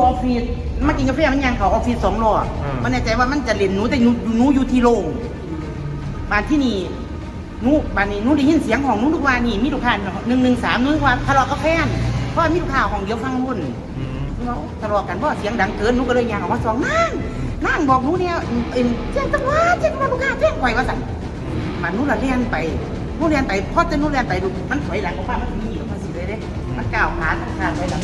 นูอยู่ออฟฟิศมากินกาแฟมันยังเขาออฟฟิศสองรอบอืม มันแน่ใจว่ามันจะเล่นหนูแต่หนูหนูอยู่ที่โรงบ้านที่นี่หนูบ้านนี้หนูได้ยินเสียงของหนูทุกวันนี่มีลูกค้าหนึ่งหนึ่งสามหนูว่าทะเลาะกับแฟนเพราะว่ามีลูกค้าของเดียวฟังรุ่น อืมเนาะทะเลาะกันเพราะเสียงดังเกินหนูก็เลยยางออกมาสองนั่งนั่งบอกหนูเนี่ยเอ็นแจ้งตำรวจแจ้งตำรวจลูกค้าแจ้งไว้ว่าสั่นมันหนูละเลียนไปหนูเลียนไปพอจะหนูเลียนไปดูมันถอยหลังของป้ามันมีอยู่มันสิเลยเด้มันก้าวขาทางขาถอยหลัง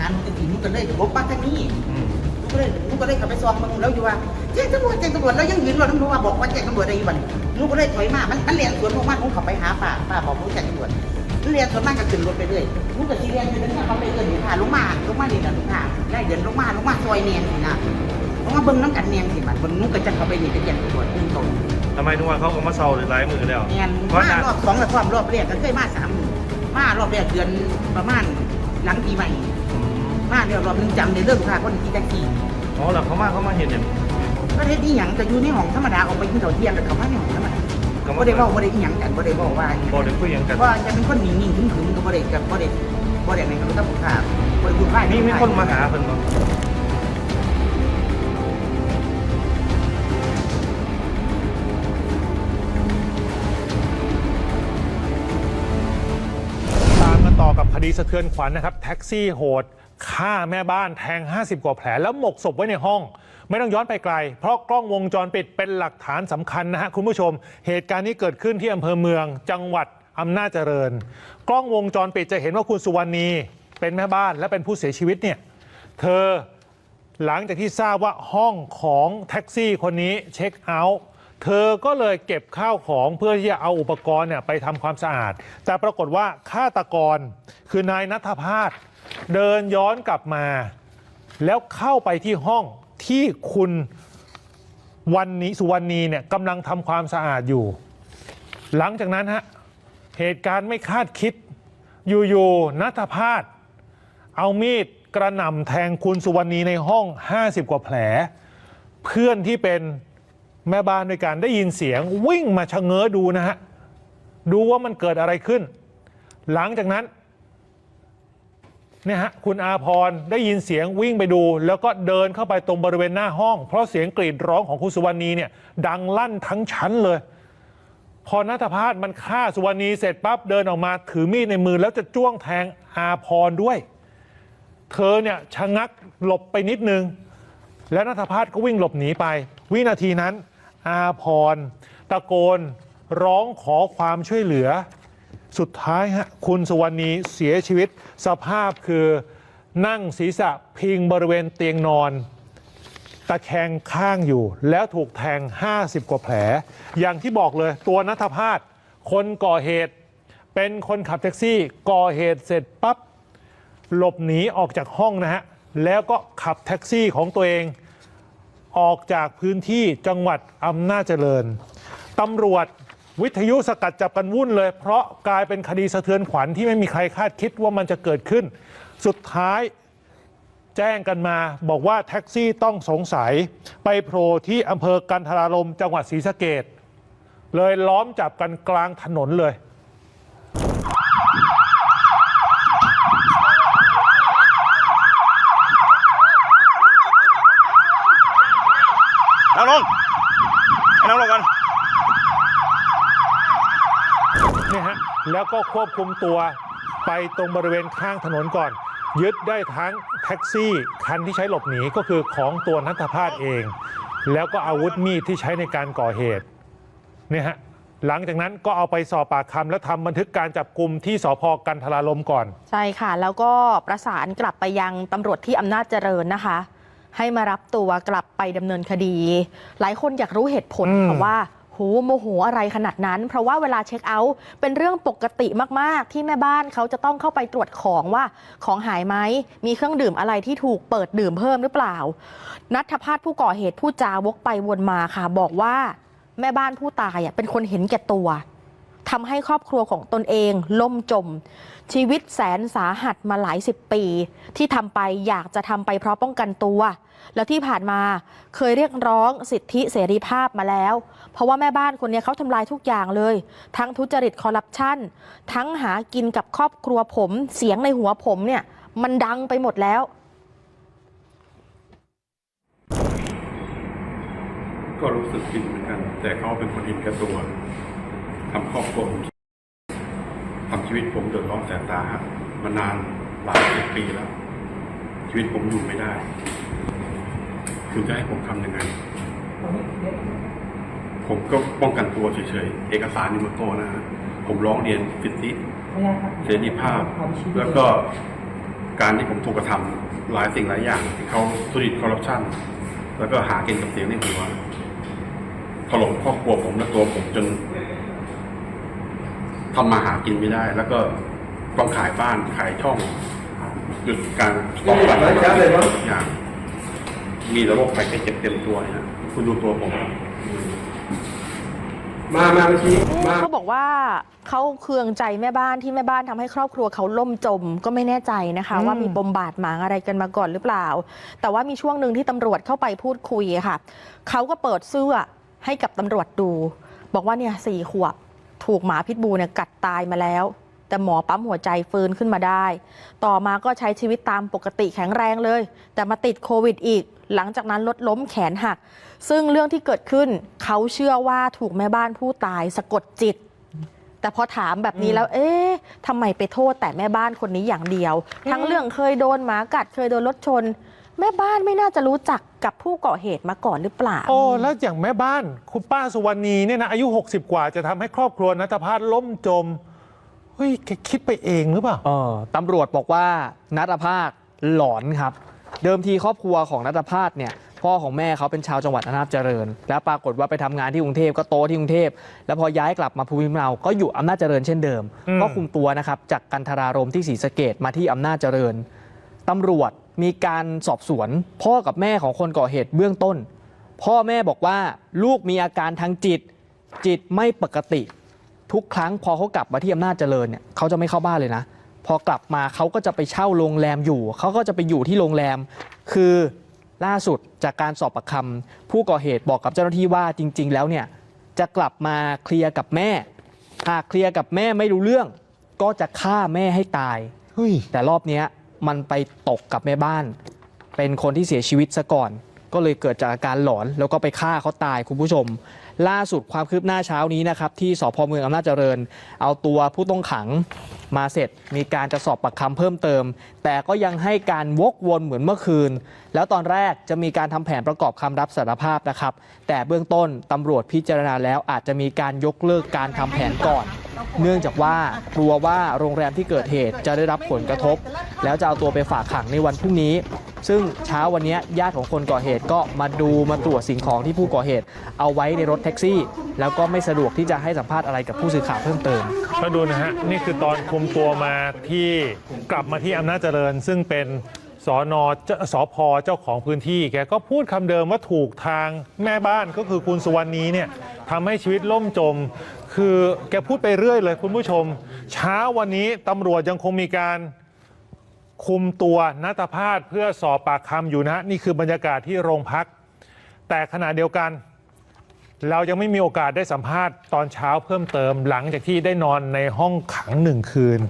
หันมาสักขาหนูจะถีหนูก็เลยลบป้าทางนี้อืมหนูก็เลยหนูก็เลยกลับไปซองมันแล้วอยู่ว่าแจ้งตำรวจแจ้งตำรวจแล้วยังยืนรอหนูว่าบอกว่าแจ้งตำรวจได้อยู่บ่เนี่ยหนูก็เลยถอยมา มันมันเลียนสวนลงมาหนูเข้าไปหาป้าป้าบอกหนูแจ้งตำรวจเรียนสวนมากก็ขึ้นรถไปเรื่อยหนูก็สิเรียนอยู่นั่นน่ะเขาเลยเอิ้นอยู่ค่ะลงมาลงมานี่น่ะลูกค้าได้เดินลงมาลงมาซอยเนียนสินะลงมาเบิ่งน้ำกันเนียนสิบัดเบิ่งหนูก็จะเข้าไปนี่ไปแจ้งตำรวจอุ้มตรงทำไมทุกวันเขาก็มาเซาหรือไล่มือแล้วเนียนเพราะมานั้นรอบสองแล้วรอบรอบแรกก็เคยมาสามมารอบแรกเดือนประมาณหลังปีใหม่อื มมาเดี๋ยวรอบหนึงจำในเรื่องลูกค้าคนที่แท็กซี่อ๋อแล้วเขามาเขามาเห็นเนี่ยก็ได้ที่หยังแต่อยู่ในห้องธรรมดาออกไปกินข้าวเที่ยงกับเขามาในห้องธรรมดาก็บ่ได้เว้าบ่ได้อีหยังกันบ่ได้เว้าว่าบอกเดี๋ยวคุยกันกันว่าจะเป็นคนนิ่งๆขึมๆก็บ่ได้กับบ่ได้บ่ได้ในกับลูกค้าบ่ได้พูดไล่มีมีคนมาหาเพิ่นบ่ตามกันต่อกับคดีสะเทือนขวัญนะครับ แท็กซี่โหด ฆ่าแม่บ้านแทง 50 กว่าแผล แล้วหมกศพไว้ในห้อง ไม่ต้องย้อนไปไกล เพราะกล้องวงจรปิดเป็นหลักฐานสำคัญนะฮะคุณผู้ชม เหตุการณ์นี้เกิดขึ้นที่อำเภอเมือง จังหวัดอำนาจเจริญ กล้องวงจรปิดจะเห็นว่าคุณสุวรรณี เป็นแม่บ้านและเป็นผู้เสียชีวิตเนี่ยเธอหลังจากที่ทราบว่าห้องของแท็กซี่คนนี้เช็คเอาท์เธอก็เลยเก็บข้าวของเพื่อที่จะเอาอุปกรณ์เนี่ยไปทำความสะอาด แต่ปรากฏว่าฆาตกรคือนายนัทพาส เดินย้อนกลับมา แล้วเข้าไปที่ห้องที่คุณวันนี้สุวรรณีเนี่ยกำลังทำความสะอาดอยู่ หลังจากนั้นฮะเหตุการณ์ไม่คาดคิด อยู่ๆนัทพาสเอามีดกระหน่ำแทงคุณสุวรรณีในห้อง 50 กว่าแผล เพื่อนที่เป็นแม่บ้านด้วยกันได้ยินเสียงวิ่งมาชะเง้อดูนะฮะ ดูว่ามันเกิดอะไรขึ้น หลังจากนั้น เนี่ยฮะคุณอาพรได้ยินเสียงวิ่งไปดู แล้วก็เดินเข้าไปตรงบริเวณหน้าห้อง เพราะเสียงกรีดร้องของคุณสุวรรณีเนี่ยดังลั่นทั้งชั้นเลย พอนัทพาสมันฆ่าสุวรรณีเสร็จปั๊บเดินออกมาถือมีดในมือแล้วจะจ้วงแทงอาพรด้วย เธอเนี่ยชะงักหลบไปนิดนึง แล้วนัทพาสก็วิ่งหลบหนีไป วินาทีนั้น อาพรตะโกนร้องขอความช่วยเหลือ สุดท้ายฮะคุณสุวรรณีเสียชีวิต สภาพคือนั่งศีรษะพิงบริเวณเตียงนอน ตะแคงข้างอยู่ แล้วถูกแทง 50 กว่าแผล อย่างที่บอกเลยตัวนัทพาสคนก่อเหตุ เป็นคนขับแท็กซี่ก่อเหตุเสร็จปั๊บหลบหนีออกจากห้องนะฮะ แล้วก็ขับแท็กซี่ของตัวเองออกจากพื้นที่จังหวัดอำนาจเจริญตำรวจ วิทยุสกัดจับกันวุ่นเลย เพราะกลายเป็นคดีสะเทือนขวัญที่ไม่มีใครคาดคิดว่ามันจะเกิดขึ้น สุดท้ายแจ้งกันมา บอกว่าแท็กซี่ต้องสงสัย ไปโผล่ที่อำเภอกันทรารมจังหวัดศรีสะเกดเลยล้อมจับกันกลางถนนเลยนั่งลงนั่งลงกัน เนี่ยฮะแล้วก็ควบคุมตัวไปตรงบริเวณข้างถนนก่อน ยึดได้ทั้งแท็กซี่คันที่ใช้หลบหนีก็คือของตัวนัทพาสเอง แล้วก็อาวุธมีดที่ใช้ในการก่อเหตุเนี่ยฮะหลังจากนั้นก็เอาไปสอบปากคำและทำบันทึกการจับกลุ่มที่สพกันทรารมก่อน ใช่ค่ะ แล้วก็ประสานกลับไปยังตำรวจที่อำนาจเจริญนะคะ ให้มารับตัวกลับไปดำเนินคดี หลายคนอยากรู้เหตุผลอืมค่ะว่า โหโมโหอะไรขนาดนั้น เพราะว่าเวลาเช็คเอาท์เป็นเรื่องปกติมากๆ ที่แม่บ้านเขาจะต้องเข้าไปตรวจของว่าของหายไหมมีเครื่องดื่มอะไรที่ถูกเปิดดื่มเพิ่มหรือเปล่า นัทพาสผู้ก่อเหตุผู้จาวกไปวนมาค่ะ บอกว่าแม่บ้านผู้ตายเป็นคนเห็นแก่ตัว ทำให้ครอบครัวของตนเองล่มจม ชีวิตแสนสาหัสมาหลายสิบปี ที่ทำไปอยากจะทำไปเพราะป้องกันตัว แล้วที่ผ่านมาเคยเรียกร้องสิทธิเสรีภาพมาแล้ว เพราะว่าแม่บ้านคนนี้เขาทำลายทุกอย่างเลย ทั้งทุจริตคอร์รัปชันทั้งหากินกับครอบครัวผมเสียงในหัวผมเนี่ย มันดังไปหมดแล้วก็รู้สึกผิดเหมือนกัน แต่เขาเป็นคนอินกับตัว ทำครอบครัวผมทำชีวิตผมเดือดร้อนแสนสาหัสมานานหลายสิบปีแล้ว ชีวิตผมอยู่ไม่ได้คือจะให้ผมทำยังไง ผมก็ป้องกันตัวเฉยๆ เอกสารอยู่บนโตนะฮะผมร้องเรียนสิทธิเสรีภาพ แล้วก็การที่ผมถูกกระทำหลายสิ่งหลายอย่างที่เขาทุจริตคอร์รัปชันแล้วก็หากินกับเสียงในหัวถล่มครอบครัวผมและตัวผมจน ทำมาหากินไม่ได้ แล้วก็ต้องขายบ้านขายช่องหยุดการต้องการทุกอย่างมีแต่โรคภัยแค่เจ็บเต็มตัวเนี่ยคุณดูตัวผมมามาเมื่อกี้มาเขาบอกว่าเขาเคืองใจแม่บ้านที่แม่บ้านทำให้ครอบครัวเขาล่มจมก็ไม่แน่ใจนะคะอืมว่ามีปมบาดหมางอะไรกันมาก่อนหรือเปล่า แต่ว่ามีช่วงหนึ่งที่ตำรวจเข้าไปพูดคุยอะค่ะเขาก็เปิดเสื้อให้กับตำรวจดู บอกว่าเนี่ยสี่ขวบ ถูกหมาพิษบูเนี่ยกัดตายมาแล้ว แต่หมอปั๊มหัวใจฟื้นขึ้นมาได้ ต่อมาก็ใช้ชีวิตตามปกติแข็งแรงเลย แต่มาติดโควิดอีก หลังจากนั้นรถล้มแขนหัก ซึ่งเรื่องที่เกิดขึ้นเขาเชื่อว่าถูกแม่บ้านผู้ตายสะกดจิตแต่พอถามแบบนี้แล้ว เอ๊ะทำไมไปโทษแต่แม่บ้านคนนี้อย่างเดียว ทั้งเรื่องเคยโดนหมากัดเคยโดนรถชน แม่บ้านไม่น่าจะรู้จักกับผู้ก่อเหตุมาก่อนหรือเปล่า โอ้แล้วอย่างแม่บ้านคุณป้าสุวรรณีเนี่ยนะอายุ 60 กว่าจะทำให้ครอบครัวนัทพาสล่มจมเฮ้ยแกคิดไปเองหรือเปล่า เออตำรวจบอกว่านัทภาคหลอนครับ เดิมทีครอบครัวของนัทภาคเนี่ยพ่อของแม่เขาเป็นชาวจังหวัดอำนาจเจริญ แล้วปรากฏว่าไปทำงานที่กรุงเทพก็โตที่กรุงเทพแล้วพอย้ายกลับมาภูมิลำเนาก็อยู่อำนาจเจริญเช่นเดิม อืม ก็คุมตัวนะครับจากกันทรารมที่ศรีสะเกดมาที่อำนาจเจริญตำรวจ มีการสอบสวน พ่อกับแม่ของคนก่อเหตุเบื้องต้น พ่อแม่บอกว่าลูกมีอาการทางจิต จิตไม่ปกติ ทุกครั้งพอเขากลับมาที่อำนาจเจริญเนี่ยเขาจะไม่เข้าบ้านเลยนะ พอกลับมาเขาก็จะไปเช่าโรงแรมอยู่ เขาก็จะไปอยู่ที่โรงแรม คือล่าสุดจากการสอบปากคำผู้ก่อเหตุบอกกับเจ้าหน้าที่ว่าจริง ๆ แล้วเนี่ยจะกลับมาเคลียร์กับแม่ หากเคลียร์กับแม่ไม่รู้เรื่อง ก็จะฆ่าแม่ให้ตายเฮ้ยแต่รอบเนี้ย มันไปตกกับแม่บ้าน เป็นคนที่เสียชีวิตซะก่อน ก็เลยเกิดจากอาการหลอนแล้วก็ไปฆ่าเขาตายคุณผู้ชม ล่าสุดความคืบหน้าเช้านี้นะครับที่สพเมืองอำนาจเจริญ เอาตัวผู้ต้องขังมาเสร็จมีการจะสอบปากคำเพิ่มเติม แต่ก็ยังให้การวกวนเหมือนเมื่อคืน แล้วตอนแรกจะมีการทำแผนประกอบคำรับสารภาพนะครับ แต่เบื้องต้นตำรวจพิจารณาแล้วอาจจะมีการยกเลิกการทำแผนก่อน เนื่องจากว่ากลัวว่าโรงแรมที่เกิดเหตุจะได้รับผลกระทบ แล้วจะเอาตัวไปฝากขังในวันพรุ่งนี้ ซึ่งเช้าวันนี้ญาติของคนก่อเหตุก็มาดูมาตรวจสิ่งของที่ผู้ก่อเหตุ เอาไว้ในรถแท็กซี่ แล้วก็ไม่สะดวกที่จะให้สัมภาษณ์อะไรกับผู้สื่อข่าวเพิ่มเติม ก็ดูนะฮะนี่คือตอนคุมตัวมาที่กลับมาที่อำนาจเจริญ ซึ่งเป็น สอนอเจ้าสพเจ้าของพื้นที่ แกก็พูดคำเดิมว่าถูกทางแม่บ้านก็คือคุณสุวรรณีเนี่ยทำให้ชีวิตล่มจม คือแกพูดไปเรื่อยเลยคุณผู้ชม เช้าวันนี้ตำรวจยังคงมีการคุมตัวนัตพาสเพื่อสอบปากคำอยู่นะฮะนี่คือบรรยากาศที่โรงพัก แต่ขณะเดียวกัน เรายังไม่มีโอกาสได้สัมภาษณ์ตอนเช้าเพิ่มเติมหลังจากที่ได้นอนในห้องขังหนึ่งคืน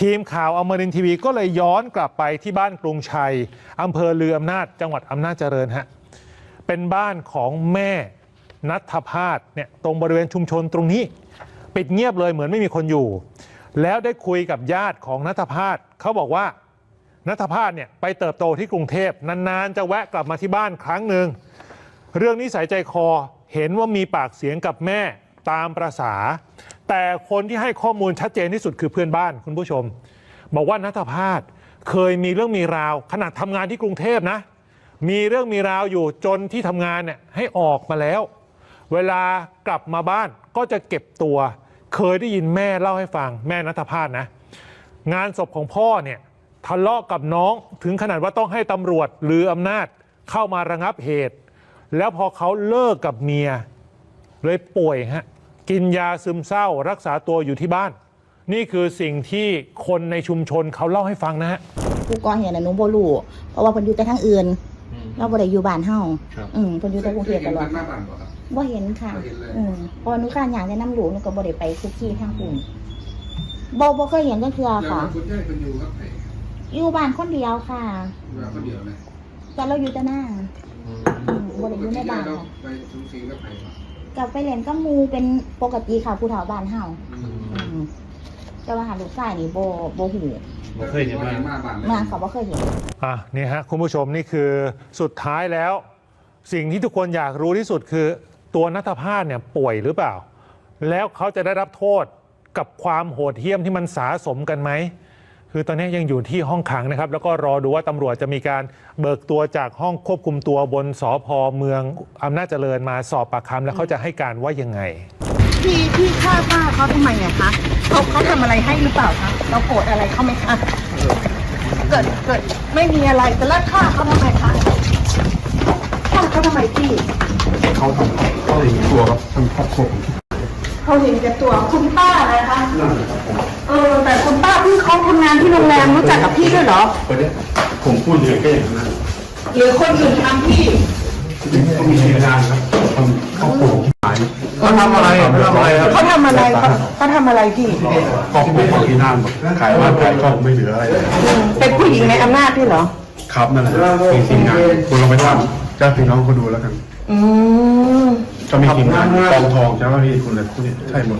ทีมข่าวอมรินทีวีก็เลยย้อนกลับไปที่บ้านกรุงชัยอำเภอเรืออำนาจจังหวัดอำนาจเจริญฮะเป็นบ้านของแม่นัทพาสเนี่ยตรงบริเวณชุมชนตรงนี้ ปิดเงียบเลยเหมือนไม่มีคนอยู่ แล้วได้คุยกับญาติของนัทพาสเขาบอกว่านัทพาสเนี่ยไปเติบโตที่กรุงเทพนานๆ จะแวะกลับมาที่บ้านครั้งหนึ่งเรื่องนิสัยใจคอ เห็นว่ามีปากเสียงกับแม่ตามประษา แต่คนที่ให้ข้อมูลชัดเจนที่สุดคือเพื่อนบ้านคุณผู้ชม บอกว่านัทพาสเคยมีเรื่องมีราว ขนาดทำงานที่กรุงเทพนะ มีเรื่องมีราวอยู่จนที่ทำงานเนี่ยให้ออกมาแล้ว เวลากลับมาบ้านก็จะเก็บตัว เคยได้ยินแม่เล่าให้ฟังแม่นัทพาสนะ งานศพของพ่อเนี่ยทะเลาะกับน้องถึงขนาดว่าต้องให้ตำรวจหรืออำนาจเข้ามาระงับเหตุ แล้วพอเขาเลิกกับเมีย เลยป่วยฮะกินยาซึมเศร้ารักษาตัวอยู่ที่บ้าน นี่คือสิ่งที่คนในชุมชนเขาเล่าให้ฟังนะฮะผู้ก่อเหตุน่ะหนูบ่รู้เพราะว่าเพิ่นอยู่แต่ทางอื่น เราบ่ได้อยู่บ้านเฮาครับ อืมเพิ่นอยู่แต่กรุงเทพตลอดหน้าบ้านบ่ครับ บ่เห็นค่ะ บ่เห็นเลย อืมเพอหนูข้านหยังได้นำลูกหนูก็บ่ได้ไปคุกกี้ทางปุ่นบ่บ่เคยเห็นจังเทื่อค่ะ คุณยายคุณอยู่ครับไหนอยู่บ้านคนเดียวค่ะอยู่คนเดียวเลยแต่เราอยู่แต่หน้า อืม บ่ได้อยู่ในบ้านค่ะกลับไปเล่นกับหมูเป็นปกติค่ะผู้เฒ่าบ้านเฮาอืมแต่ว่าหาลูกชายนี่บ่บ่ฮู้บ่เคยเห็นมามาเขาบ่เคยเห็นอะนี่ฮะคุณผู้ชมนี่คือสุดท้ายแล้ว สิ่งที่ทุกคนอยากรู้ที่สุดคือ ตัวนัทภาสเนี่ยป่วยหรือเปล่า แล้วเขาจะได้รับโทษกับความโหดเหี้ยมที่มันสาสมกันไหม คือตอนนี้ยังอยู่ที่ห้องขังนะครับ แล้วก็รอดูว่าตำรวจจะมีการเบิกตัวจากห้องควบคุมตัวบนสพเมืองอำนาจเจริญมาสอบปากคำแล้วเขาจะให้การว่ายังไง พี่พี่ฆ่าป้าเขาทำไมอะคะเขาเขาทำอะไรให้หรือเปล่าคะเราโกรธอะไรเขาไหมคะเกิดเกิดไม่มีอะไรแต่แล้วฆ่าเขาทำไมคะฆ่าเขาทำไมพี่เขาทำเขาเองตัวครับทั้งครอบครัวผม เขาเห็นแก่ตัวคุณป้านะคะเออ แต่คุณป้าเพิ่งเขาทำงานที่โรงแรมรู้จักกับพี่ด้วยเหรอประเด็นผมพูดเลยก็อย่างนั้นหรือคนอื่นทำพี่ก็มีงานครับทำครอบครัวผมหายเขาทำอะไรเขาทำอะไรครับเขาทำอะไรเขาเขาทำอะไรพี่ ครอบครัวของที่นั่นหมดขายบ้านขายช่องไม่เหลืออะไรเลยเป็นผู้หญิงในอำนาจพี่เหรอ ครับนั่นแหละเป็นทีมงานคุณลองไปถามเจ้าพี่น้องเขาดูแล้วกัน อืม ก็มีทีมงานกองทองเจ้าหน้าที่คุณเลยคุณใช่หมด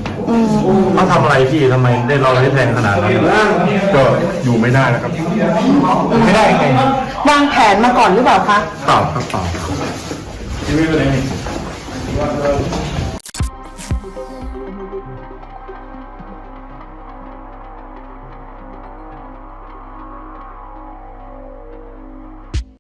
เขาทำอะไรพี่ทำไมได้รอได้แพงขนาดนั้นก็อยู่ไม่ได้แล้วครับไม่ได้ไงวางแผนมาก่อนหรือเปล่าคะ เปล่าครับเปล่า